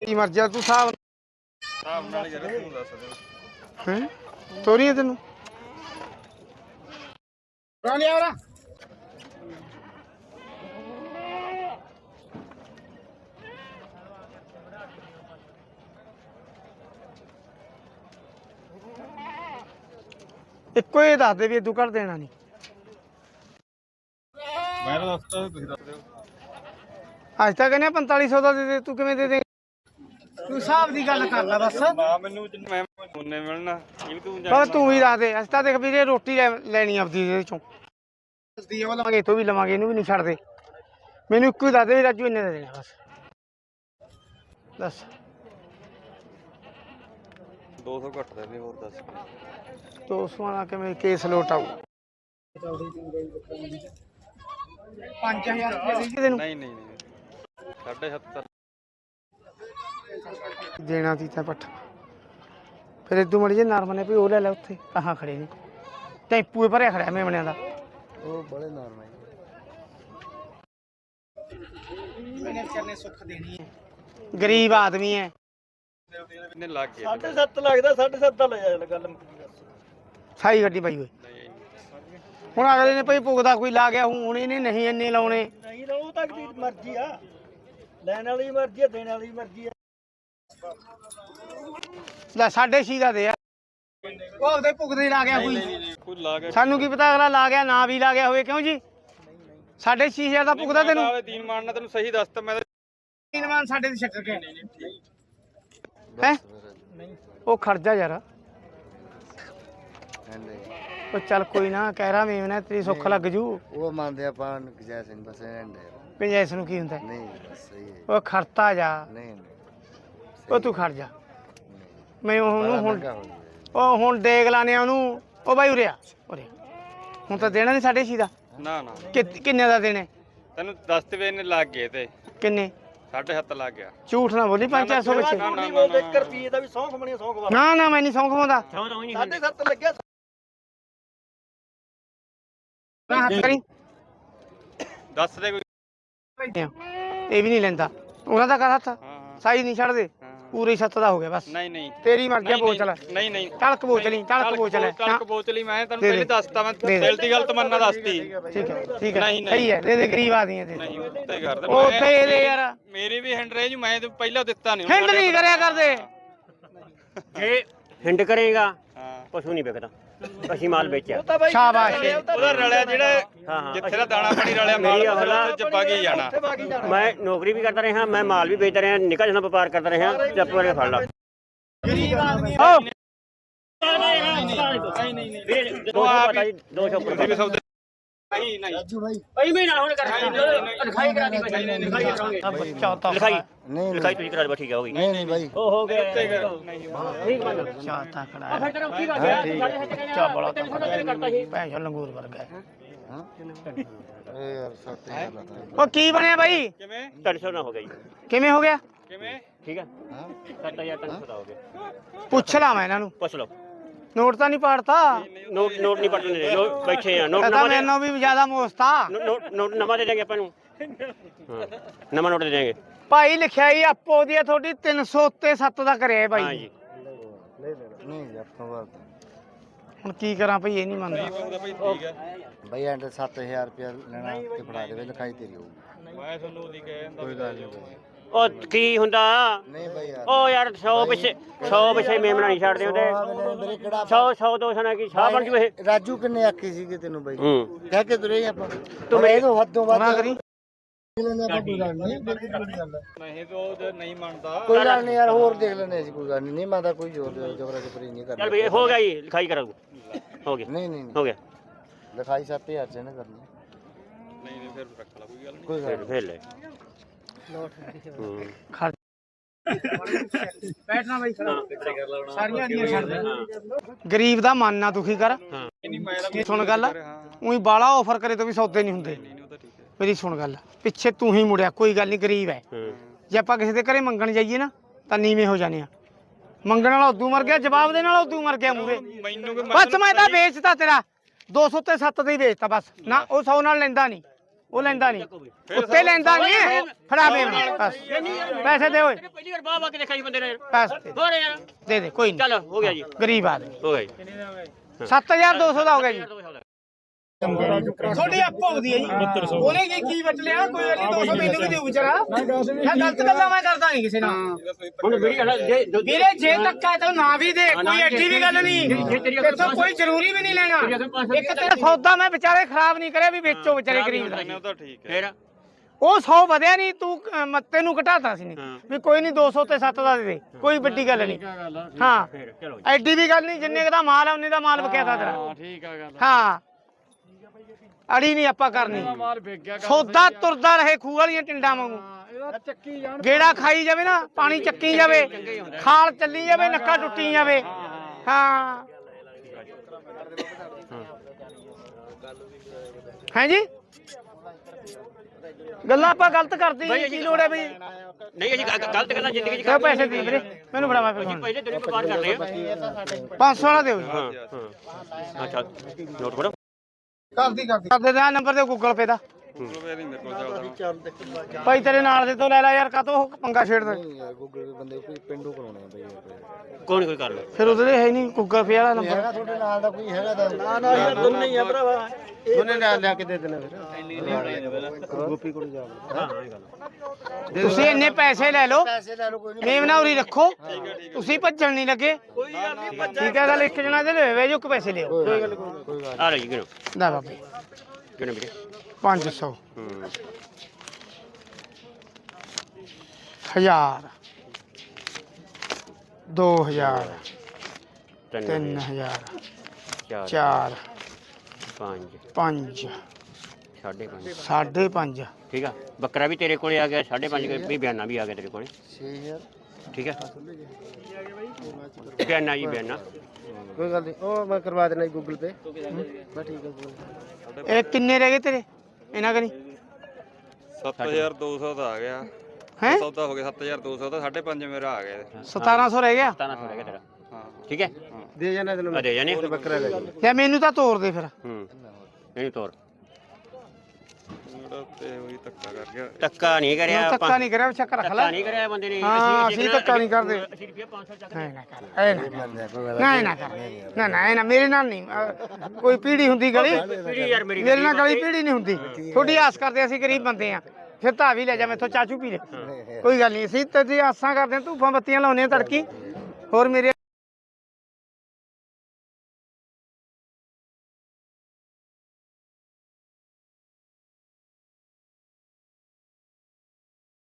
ਕੀ ਮਰਜ਼ੀ ਆ ਤੂੰ ਹਿਸਾਬ ਹਿਸਾਬ ਨਾਲ ਹੀ ਜਰਾ ਤੂੰ ਦੱਸ ਦੇ। ਹੈ? ਤੋਰੀ ਹੈ ਤੈਨੂੰ। ਰਾਣਿਆ ਵਰਾ ਇੱਕੋ ਹੀ ਦੱਸ ਦੇ ਵੀ ਤੂੰ ਕਰ ਦੇਣਾ ਨਹੀਂ ਮੈਂ ਤਾਂ ਦੱਸਦਾ ਤੁਸੀਂ ਦੱਸ ਦਿਓ। ਅੱਜ ਤੱਕ ਕਹਿੰਦੇ 4500 ਦਾ ਦੇ ਦੇ ਤੂੰ ਕਿਵੇਂ ਦੇ ਦੇ ਤੂੰ ਹਿਸਾਬ ਦੀ ਗੱਲ ਕਰ ਲੈ ਬਸ ਨਾ ਮੈਨੂੰ ਜਿੰਨਾ ਮੈਂ ਉਹਨੇ ਮਿਲਣਾ ਇਹ ਵੀ ਤੂੰ ਬਸ ਤੂੰ ਹੀ ਦੱਸ ਦੇ। ਅਸੀਂ ਤਾਂ ਦੇਖ ਵੀਰੇ ਰੋਟੀ ਲੈ- ਲੈਣੀ ਆਪਦੀ ਇਹਦੇ ਚੋਂ। ਦੀ ਉਹ ਲਵਾਂਗੇ ਤੋਂ ਵੀ ਲਵਾਂਗੇ ਇਹਨੂੰ ਵੀ ਨਹੀਂ ਛੱਡਦੇ। ਮੈਨੂੰ ਇੱਕੋ ਹੀ ਦੱਸ ਦੇ ਵੀ ਰਾਜੂ ਇੰਨੇ ਦੇ ਦੇਣਾ ਬਸ। ਦੱਸ। 200 ਘੱਟ ਦੇ ਦੇ ਹੋਰ ਦੱਸ। 200 ਵਾਲਾ ਕਿਵੇਂ ਕੇਸ ਲੋਟ ਆਊ? 5000 ਰੁਪਏ ਦੇ। ਦੇ ਤੈਨੂੰ ਨਹੀਂ ਨਹੀਂ ਨਹੀਂ। ਸਾਢੇ 70 ਦੇਣਾ ਤੀ ਤਾਂ ਪੱਠ। ਫਿਰ ਇਦੋਂ ਮੜੀ ਜੇ ਨਰਮ ਨੇ ਵੀ ਉਹ ਲੈ ਲੈ ਉੱਥੇ। ਕਹਾਂ ਖੜੇ ਨੇ। ਟੈਂਪੂ ਭਰਿਆ ਖੜਿਆ ਮੇਮਣਿਆਂ ਦਾ। ਉਹ ਬੜੇ ਮੈਨੇ ਸੁੱਖ ਦੇਣੀ ਹੈ। ਗਰੀਬ ਆਦਮੀ ਹੈ। ਨੇ ਲੱਗ ਗਿਆ। 7.5 ਲੱਗਦਾ 7.5 ਦਾ ਲੈ ਜਾ ਗੱਲ ਸਾਈ ਗੱਡੀ ਪਾਈ ਹੋਈ। ਹੁਣ ਅਗਲੇ ਨੇ ਭਈ ਪੁੱਗਦਾ ਕੋਈ ਲਾ ਗਿਆ ਹੁਣ ਇਹਨੇ ਨਹੀਂ ਇੰਨੇ ਲਾਉਣੇ। ਨਹੀਂ ਲਓ ਤੱਕ ਦੀ ਮਰਜ਼ੀ ਆ। ਲੈਣ ਵਾਲੀ ਮਰਜ਼ੀ ਆ ਦੇਣ ਵਾਲੀ ਮਰਜ਼ੀ ਆ। ਲੈ ਸਾਢੇ ਛੇ ਦਾ ਦੇ ਆ। ਉਹ ਆਪਦੇ ਪੁੱਗਦੇ ਹੀ ਲਾ ਗਿਆ ਕੋਈ। ਕੋਈ ਲਾ ਕੇ ਸਾਨੂੰ ਕੀ ਪਤਾ ਅਗਲਾ ਲਾ ਗਿਆ ਨਾ ਵੀ ਲਾ ਗਿਆ ਹੋਵੇ ਕਿਉਂ ਜੀ? ਸਾਢੇ ਛੇ ਹਜ਼ਾਰ ਦਾ ਪੁੱਗਦਾ ਤੈਨੂੰ। ਤੀਨ ਮਾਰਨਾ ਤੈਨੂੰ ਸਹੀ ਦੱਸਤਾ ਮੈਂ ਤਿੰਨ ਮਾਨ ਸਾਡੇ ਤੇ ਛੱਡ ਕੇ ਹੈ? ਉਹ ਖਰਜਾ ਯਾਰ। ਉਹ ਚੱਲ ਕੋਈ ਨਾ ਕਹਿ ਰਾ ਮੇਵਨਾ ਤੇਰੀ ਸੁੱਖ ਲੱਗ ਜੂ। ਉਹ ਮੰਨਦੇ ਆਪਾਂ ਜੈ ਸਿੰਘ ਬਸ ਐਂਡੇ ਪੰਜੈਸ ਨੂੰ ਕੀ ਹੁੰਦਾ? ਹੈ? ਨਹੀਂ ਬਸ ਸਹੀ ਹੈ। ਉਹ ਖੜਤਾ ਜਾ। ਨਹੀਂ ਨਹੀਂ ਉਹ ਤੂੰ ਖੜ ਜਾ। ਮੈਂ ਉਹਨੂੰ ਹੁਣ ਹੋ ਉਹ ਹੁਣ ਡੇਗ ਲਾਣੇ ਆ ਉਹਨੂੰ। ਉਹ ਬਾਈ ਉਰੇ ਆ ਉਰੇ। ਹੁਣ ਤਾਂ ਦੇਣਾ ਨਹੀਂ ਸਾਢੇ ਛੇ ਦਾ। ਨਾ ਨਾ। ਕਿ- ਕਿੰਨੇ ਦਾ ਦੇਣੇ? ਤੈਨੂੰ ਦੱਸ ਤੇ ਵੇ ਨੇ ਲੱਗ ਗਏ ਤੇ। ਕਿੰਨੇ? ਸਾਢੇ 7 ਲੱਗ ਗਿਆ। ਝੂਠ ਨਾ ਬੋਲੀ 500 ਵਿੱਚ ਨਾ, ਨਾ, ਨਹੀਂ ਬੋਲਦੇ 1 ਰੁਪਏ ਦਾ ਵੀ ਸੌਂ ਖਮਣੀ ਸੌਂ ਖਵਾ ਨਾ ਨਾ ਮੈਂ ਨਹੀਂ ਸੌਂ ਖਵਾਉਂਦਾ। 7.5 ਲੱਗਿਆ। ਨਾ ਹੱਥ ਕਰੀ। ਦੱਸ ਦੇ ਕੋਈ। ਇਹ ਵੀ ਨਹੀਂ ਲੈਂਦਾ। ਉਹਨਾਂ ਦਾ ਕਰ ਹੱਥ। ਹਾਂ ਹਾਂ। ਸਾਈ ਨਹੀਂ ਛੱਡਦੇ। ਹਾਂ। ਪੂਰੀ ਸੱਤ ਦਾ ਹੋ ਗਿਆ ਬਸ। ਨਹੀਂ ਨਹੀਂ। ਤੇਰੀ ਮਰਜ਼ੀ ਆ ਨਹੀਂ, ਬੋਚ ਲੈ ਨਹੀਂ ਨਹੀਂ। ਟਲਕ ਬੋਚ ਲਈ ਟਲਕ ਬੋਚ ਲੈ ਟਲਕ ਬੋਚਲੀ ਮੈਂ ਤੈਨੂੰ ਦੇ ਦੇ। ਪਹਿਲੇ ਦੱਸਤਾ ਮੈਂ ਦੇ ਦੇ। ਦਿਲ ਦੀ ਗੱਲ ਤਮੰਨਾ ਦੱਸਤੀ। ਠੀਕ ਹੈ ਠੀਕ ਹੈ ਨਹੀਂ, ਨਹੀਂ। ਸਹੀ ਹੈ ਦੇ ਦੇ ਗਰੀਬ ਆਦਮੀ ਹੈ ਦੇ ਨਹੀਂ ਉੱਤੇ ਕਰ ਦੇ। ਉਹ ਤੇ ਇਹਦੇ ਯਾਰ। ਮੇਰੀ ਵੀ ਹੈਂਡ ਰੇਜ ਮੈਂ ਤੇ ਪਹਿਲਾਂ ਦਿੱਤਾ ਨਹੀਂ। ਹਿੰਡ ਨਹੀਂ ਕਰਿਆ ਕਰਦੇ। ਜੇ ਹਿੰਡ ਕਰੇਗਾ ਹਾਂ। ਪਸ਼ੂ ਨਹੀਂ ਵਿਕਦਾ। ਅਸੀਂ ਮਾਲ ਵੇਚਿਆ। ਸ਼ਾਬਾਸ਼। ਉਹਦਾ ਰਲਿਆ ਜਿਹੜਾ ਜਿੱਥੇ ਦਾ ਦਾਣਾ ਪਾਣੀ ਰਲਿਆ ਮਾਲ ਉਹਦੇ ਚ ਜਾਣਾ? ਬਾਕੀ ਜਾਣਾ। ਮੈਂ ਨੌਕਰੀ ਵੀ ਕਰਦਾ ਰਿਹਾ ਮੈਂ ਮਾਲ ਵੀ ਵੇਚਦਾ ਰਿਹਾ ਨਿੱਕਾ ਜਿਹਾ ਵਪਾਰ ਕਰਦਾ ਰਿਹਾ ਚੱਪ ਵਾਲੇ ਫੜ ਲਾ। ਸੌ ਪਤਾ ਜੀ 200 ਉੱਪਰ ਵੀ ਸੌਦੇ ਨਹੀਂ ਨਹੀਂ। ਭਾਈ ਮੈਂ ਨਾਲ ਹੁਣ ਕਰ ਲਿਖਾਈ ਕਰਾ ਦੀ ਲਿਖਾਈ ਕਰਾਉਂਗੇ ਚਾਤਾ ਲਿਖਾਈ। ਨਹੀਂ ਲਿਖਾਈ ਤੁਸੀਂ ਕਰਾ ਦੇ ਬਸ ਠੀਕ ਹੈ ਹੋ ਗਈ। ਨਹੀਂ ਨਹੀਂ ਬਾਈ। ਉਹ ਹੋ ਗਿਆ। ਠੀਕ ਬਣ ਚਾਤਾ ਖੜਾ ਫਿਰ ਤੇਰਾ ਕੀ ਕਰ ਗਿਆ। ਚਾ ਬੜਾ ਤਾਂ ਕਰਤਾ ਸੀ। ਭੈਣ ਚੋ ਲੰਗੂਰ ਵਰਗਾ ਹੈ। ਹਾਂ। ਇਹ ਯਾਰ ਸੱਤ ਹਜ਼ਾਰ ਦਾ ਉਹ ਕੀ ਬਣਿਆ ਬਾਈ? ਕਿਵੇਂ? 300 ਨਾ ਹੋ ਗਿਆ ਜੀ। ਕਿਵੇਂ ਹੋ ਗਿਆ? ਕਿਵੇਂ? ਠੀਕ ਹੈ। ਹਾਂ। 7300 ਦਾ ਹੋ ਗਿਆ। ਪੁੱਛ ਲਾ ਮੈਂ ਇਹਨਾਂ ਨੂੰ। ਪੁੱਛ ਲਓ। ਨੋਟ ਤਾਂ ਨਹੀਂ ਪਾੜਤਾ। ਨੋਟ ਨੋਟ ਨਹੀਂ ਪੜਨੇ ਦੇ ਨੋਟ ਬੈਠੇ ਆ। ਨੋਟ ਇਹ ਤਾਂ ਨਵਾਂ ਦੇ ਮੈਨੂੰ ਵੀ ਜ਼ਿਆਦਾ ਮੋਸਤਾ। ਨੋ- ਨੋਟ ਨੋਟ ਨਵਾਂ ਦੇ ਦੇਂਗੇ ਆਪਾਂ ਨੂੰ। ਹਾਂ ਨਵਾਂ ਨੋਟ ਦੇ ਦੇਂਗੇ ਭਾਈ ਲਿਖਿਆ ਹੀ ਆਪੋ ਦੀ ਆ ਤੁਹਾਡੀ 300 ਉੱਤੇ 7 ਦਾ ਕਰਿਆ ਹੈ ਜੀ ਨਹੀਂ ਬਾਤ ਹੁਣ ਕੀ ਕਰਾਂ ਭਈ ਇਹ ਨਹੀਂ ਮੰਨਦਾ। ਉਹਦਾ ਭਾਈ ਠੀਕ ਹੈ। ਬਾਈ ਐਂਡ 7000 ਰੁਪਇਆ ਲੈਣਾ ਤੇ ਫੜਾ ਦੇਵੇ ਲਿਖਾਈ ਤੇਰੀ ਹੋਊਗੀ। ਮੈਂ ਤੁਹਾਨੂੰ ਉਹਦੀ ਕਹਿ ਦਿੰਦਾ ਕੋਈ ਗੱਲ ਨਹੀਂ। ਉਹ ਕੀ ਹੁੰਦਾ? ਨਹੀਂ ਬਾਈ ਯਾਰ। ਉਹ ਯਾਰ 100 ਪਿੱਛੇ 100 ਪਿੱਛੇ ਮੇਮਣਾ ਨਹੀਂ ਛੱਡਦੇ ਉਹਦੇ। ਮੇਰੇ- ਕਿਹੜਾ 100 100 200 ਨਾਲ ਕੀ ਸ਼ਾਹ ਬਣ ਜੂ ਇਹ ਰਾਜੂ ਕਿੰਨੇ ਆਖੀ ਸੀਗੇ ਤੈਨੂੰ ਬਾਈ? ਹੂੰ। ਕਹਿ ਕੇ ਤੁਰੇ ਆਪਾਂ। ਤੂੰ ਮੇਰੇ- ਤੋਂ ਹੱਦੋਂ ਵੱਧ ਨਾ ਕਰੀ। ਨਹੀਂ। ਨਹੀਂ। ਨਹੀਂ ਤੇ ਨਹੀਂ ਮੰਨਦਾ। ਕੋਈ ਗੱਲ ਨਹੀਂ ਯਾਰ ਹੋਰ ਦੇਖ ਲੈਣੇ ਅਸੀਂ ਕੋਈ ਗੱਲ ਨਹੀਂ। ਨਹੀਂ ਮੰਨਦਾ ਕੋਈ ਜ਼ੋਰ ਜਬਰਾ ਜਬਰੀ ਨਹੀਂ ਚੱਲ ਕਰਨਾ ਵੀ ਹੋ ਗਿਆ ਜੀ ਲਿਖਾਈ ਕਰਾ ਦੂ ਹੋ ਗਿਆ। ਨਹੀਂ ਨਹੀਂ ਨਹੀਂ। ਹੋ ਗਿਆ। ਲਿਖਾਈ 7000 ਚ ਨਾ ਕਰਨੀ। ਨਹੀਂ ਨਹੀਂ ਫਿਰ ਰੱਖ ਲਾ ਕੋਈ ਗੱਲ ਨਹੀਂ। ਕੋਈ ਗੱਲ ਫਿਰ ਫਿਰ ਲੈ। ਹੂੰ। ਖੜ ਬੈਠਣਾ ਬਾਈ ਸਾਰੀਆਂ ਦੀਆਂ ਛੱਡ ਦੇ। ਗਰੀਬ ਦਾ ਮਨ ਨਾ ਦੁਖੀ ਕਰ। ਸੁਣ ਗੱਲ। ਉਹੀ ਬਾਲਾ ਆਫਰ ਕਰੇ ਤਾਂ ਵੀ ਸੌਦੇ ਨਹੀਂ ਹੁੰਦੇ। ਮੇਰੀ ਸੁਣ ਗੱਲ। ਪਿੱਛੇ ਤੂੰ ਹੀ ਮੁੜਿਆ ਕੋਈ ਗੱਲ ਨਹੀਂ ਗਰੀਬ ਹੈ। ਜੇ ਆਪਾਂ ਕਿਸੇ ਦੇ ਘਰੇ ਮੰਗਣ ਜਾਈਏ ਨਾ ਤਾਂ ਨੀਵੇਂ ਹੋ ਜਾਣੇ ਆ। ਮੰਗਣ ਵਾਲਾ ਉਦੋਂ ਮਰ ਗਿਆ ਜਵਾਬ ਦੇਣ ਵਾਲਾ ਉਦੋਂ ਮਰ ਗਿਆ ਮੂਰੇ ਮੈਨੂੰ ਕਿ ਬਸ ਮੈਂ ਤਾਂ ਵੇਚਤਾ ਤੇਰਾ। 200 ਤੇ 7 ਦੇ ਹੀ ਵੇਚਤਾ ਬਸ। ਨਾ ਉਹ 100 ਨਾਲ ਲੈਂਦਾ ਨਹੀਂ। ਉਹ ਲੈਂਦਾ ਨਹੀਂ। ਉੱਤੇ ਲੈਂਦਾ ਨਹੀਂ। ਫੜਾਵੇ ਬਸ। ਪੈਸੇ ਦੇ ਓਏ। ਪਹਿਲੀ ਵਾਰ ਬਾਬਾ ਕੇ ਦੇਖਿਆ ਜੀ ਬੰਦੇ ਨੇ। ਪੈਸੇ ਦੇ। ਹੋਰ ਯਾਰ ਦੇ ਦੇ ਕੋਈ ਨਹੀਂ। ਚੱਲ ਹੋ ਗਿਆ ਜੀ। ਗਰੀਬ ਆਦਮੀ। ਹੋ ਗਿਆ ਜੀ। 7200 ਦਾ ਹੋ ਗਿਆ ਜੀ। ਤੁਹਾਡੀ ਆਪ ਭੋਗਦੀ ਹੈ ਜੀ। ਉਹਨੇ ਕੀ ਕੀ ਵਟ ਲਿਆ? ਕੋਈ ਵਾਲੀ 200 ਮੈਨੂੰ ਵੀ ਦਿਓ ਵਿਚਾਰਾ। ਇਹ ਗਲਤ ਗੱਲਾਂ ਮੈਂ ਕਰਦਾ ਨਹੀਂ ਕਿਸੇ ਨਾਲ। ਹੁਣ ਮੇਰੀ ਗੱਲ ਜੇ ਜੋ- ਵੀਰੇ ਜੇ ਧੱਕਾ ਤਾਂ ਨਾ ਵੀ ਦੇ ਕੋਈ ਐਡੀ ਵੀ ਗੱਲ ਨਹੀਂ। ਇੱਥੋਂ ਕੋਈ ਜ਼ਰੂਰੀ ਵੀ ਨਹੀਂ ਲੈਣਾ। ਇੱਕ ਤੇਰਾ ਸੌਦਾ ਮੈਂ ਵਿਚਾਰੇ ਖਰਾਬ ਨਹੀਂ ਕਰਿਆ ਵੀ ਵੇਚੋ ਵਿਚਾਰੇ ਗਰੀਬ ਦਾ। ਉਹ ਤਾਂ ਠੀਕ ਹੈ। ਫੇਰ? ਉਹ 100 ਵਧਿਆ ਨਹੀਂ ਤੂੰ ਮੱਤੇ ਨੂੰ ਘਟਾਤਾ ਸੀ ਨੇ। ਵੀ ਕੋਈ ਨਹੀਂ 200 ਤੇ 7 ਦਾ ਦੇ ਦੇ ਕੋਈ ਵੱਡੀ ਗੱਲ ਨਹੀਂ। ਹਾਂ। ਫੇਰ ਚਲੋ ਜੀ। ਐਡੀ ਵੀ ਗੱਲ ਨਹੀਂ ਜਿੰਨੇ ਦਾ ਮਾਲ ਹੈ ਉਹਨੇ ਦਾ ਮਾਲ ਵਿਕਿਆ ਤਾ ਤੇਰਾ। ਠੀਕ ਆ ਗੱਲ ਹਾਂ। ਅੜੀ ਨਹੀਂ ਆਪਾਂ ਕਰਨੀ। ਮਾਲ ਗਿਆ ਸੌਦਾ ਤੁਰਦਾ ਰਹੇ ਖੂਹ ਵਾਲੀਆਂ ਟਿੰਡਾਂ ਵਾਂਗੂ। ਇਹਦਾ ਚੱਕੀ ਜਾਣ। ਗੇੜਾ ਖਾਈ ਜਾਵੇ ਨਾ ਪਾਣੀ ਚੱਕੀ ਜਾਵੇ ਖਾਲ ਚੱਲੀ ਜਾਵੇ ਨੱਕਾ ਟੁੱਟੀ ਜਾਵੇ। ਹਾਂ। ਹੈ ਜੀ? ਗੱਲਾਂ ਆਪਾਂ ਗਲਤ ਕਰਦੇ ਹਾਂ ਕੀ ਲੋੜ ਹੈ ਬਈ? ਨਹੀਂ ਅਸੀਂ ਗ- ਗਲਤ ਗੱਲਾਂ ਜ਼ਿੰਦਗੀ 'ਚ ਕਿਉਂ ਪੈਸੇ ਦੇ ਵੀਰੇ? ਮੈਨੂੰ ਫੜਾ ਮੈਂ ਫੋਨ ਪਹਿਲੇ ਦਿਨ ਵਪਾਰ ਕਰਦੇ ਆ 500 ਵਾਲਾ ਦਿਓ ਜੀ। ਹਾਂ ਹਾਂ। ਅੱਛਾ ਨੋਟ ਕਰੋ ਕਰਦੀ ਕਰਦੀ। ਕਰਦੇ ਦਾ ਨੰਬਰ ਤੇ ਗੂਗਲ ਪੇ ਦਾ। ਭਾਈ ਤੇਰੇ ਨਾਲ ਦੇ ਤੋਂ ਲੈ ਲੈ ਯਾਰ ਕਾਤੋਂ ਪੰਗਾ ਛੇੜਦਾ? ਗੂਗਲ ਦੇ ਬੰਦੇ ਕੋਈ ਪਿੰਡੂ ਕਰਾਉਣੇ ਆ ਬਈ ਇਹ। ਕੋਈ। ਨੀ ਕੋਈ ਕਰ ਲਓ। ਫਿਰ ਉਹਦੇ ਹੈ ਨਹੀਂ ਗੂਗਲ ਪੇ ਵਾਲਾ ਨੰਬਰ। ਹੈਗਾ ਤੁਹਾਡੇ ਨਾਲ ਦਾ ਕੋਈ ਹੈਗਾ ਤਾਂ। ਨਾ ਨਾ ਯਾਰ ਦੋਨੇ ਹੀ ਆ ਭਰਾਵਾ। ਉਹਨੇ ਲਿਆ ਲਿਆ ਕੇ ਦੇ ਦੇਣਾ ਫਿਰ। ਗੋਪੀ ਕੋਲ ਜਾ ਤੁਸੀਂ ਇੰਨੇ ਪੈਸੇ ਲੈ ਲਓ ਪੈਸੇ ਲੈ ਲਓ ਕੋਈ ਨਹੀਂ। ਮੇਮ ਨਾ ਉਰੀ ਰੱਖੋ। ਤੁਸੀਂ ਭੱਜਣ ਨਹੀਂ ਲੱਗੇ। ਠੀਕ ਹੈ ਗੱਲ ਇੱਕ ਜਣਾ ਦੇ ਲੈ ਵੇ ਜੋ ਕਿ ਪੈਸੇ ਲਿਓ ਕੋਈ ਗੱਲ ਕੋਈ ਗੱਲ ਆ ਲੈ ਜੀ ਗਿਣੋ ਲੈ ਬਾਬੇ ਗਿਣੋ ਵੀਰੇ? 500 ਹੂੰ ਹਜ਼ਾਰ 2000 ਤਿੰਨ 3000 ਚਾਰ 4 ਪੰਜ 5 ਸਾਢੇ ਪੰਜ ਸਾਢੇ 5 ਠੀਕ ਆ ਬੱਕਰਾ ਵੀ ਤੇਰੇ ਕੋਲੇ ਆ ਗਿਆ ਸਾਢੇ ਪੰਜ ਵੀ ਬਿਆਨਾ ਵੀ ਆ ਗਿਆ ਤੇਰੇ ਕੋਲੇ 6000 ਠੀਕ ਹੈ ਬਿਆਨਾ ਜੀ ਬਿਆਨਾ ਕੋਈ ਗੱਲ ਨਹੀਂ ਉਹ ਮੈਂ ਕਰਵਾ ਦੇਣਾ ਗੂਗਲ ਪੇ ਬਸ ਠੀਕ ਹੈ ਕੋਈ ਇਹ ਕਿੰਨੇ ਰਹਿ ਗਏ ਤੇਰੇ ਇਹਨਾਂ ਕਨੀ 7200 ਦਾ ਆ ਗਿਆ। ਹੈ? ਸੌਦਾ ਹੋ ਗਿਆ 7200 ਦਾ 5.5 ਮੇਰਾ ਆ ਗਿਆ 1700 ਰਹਿ ਗਿਆ? ਤਾਂ ਨਾ ਗਿਆ ਤੇਰਾ। ਹਾਂ। ਠੀਕ ਹੈ? ਦੇ ਜਾਣਾ ਤੈਨੂੰ ਦੇ ਜਾਨੇ ਮੈਂ ਬੱਕਰਾ ਲੈ ਜਾਣਾ ਲੈ ਮੈਨੂੰ ਤਾਂ ਤੋੜ ਦੇ ਫਿਰ। ਹੂੰ। ਇਹਨੂੰ ਤੋਰ। ਮੇਰਾ ਤੇ ਉਹੀ ਧੱਕਾ ਕਰ ਗਿਆ। ਧੱਕਾ ਨਹੀਂ ਕਰਿਆ ਧੱਕਾ ਨਹੀਂ ਕਰਿਆ ਚੱਕ ਰੱਖ ਲੈ। ਧੱਕਾ ਨਹੀਂ ਕਰਿਆ ਬੰਦੇ ਨੇ। ਹਾਂ, ਅਸੀਂ ਧੱਕਾ ਨਹੀਂ ਕਰਦੇ। ਅਸੀਂ ਰੁਪਏ 500 ਚੱਕ ਐ ਨਾ ਕਰ ਨਾ ਕਰ। ਨਾ ਇਹ ਮੇਰੇ ਨਾਲ ਨਹੀਂ ਕੋਈ ਪੀੜੀ ਹੁੰਦੀ ਗਲੀ। ਪੀੜੀ ਯਾਰ ਮੇਰੀ ਮੇਰੇ ਨਾਲ ਗਲੀ ਪੀੜੀ ਨਹੀਂ ਹੁੰਦੀ। ਥੋੜੀ ਆਸ ਕਰਦੇ ਅਸੀਂ ਗਰੀਬ ਬੰਦੇ ਆ। ਫਿਰ ਤਾਂ ਵੀ ਲੈ ਜਾ ਮੈਥੋਂ ਚਾਚੂ ਪੀ ਲੈ। ਕੋਈ ਗੱਲ ਨਹੀਂ ਅਸੀਂ ਤੇ ਜੀ ਆਸਾਂ ਕਰਦੇ ਧੂਫਾਂ ਬੱਤੀਆਂ ਲਾਉਨੇ ਆ ਤੜਕੀ। ਹੋਰ ਮੇਰੇ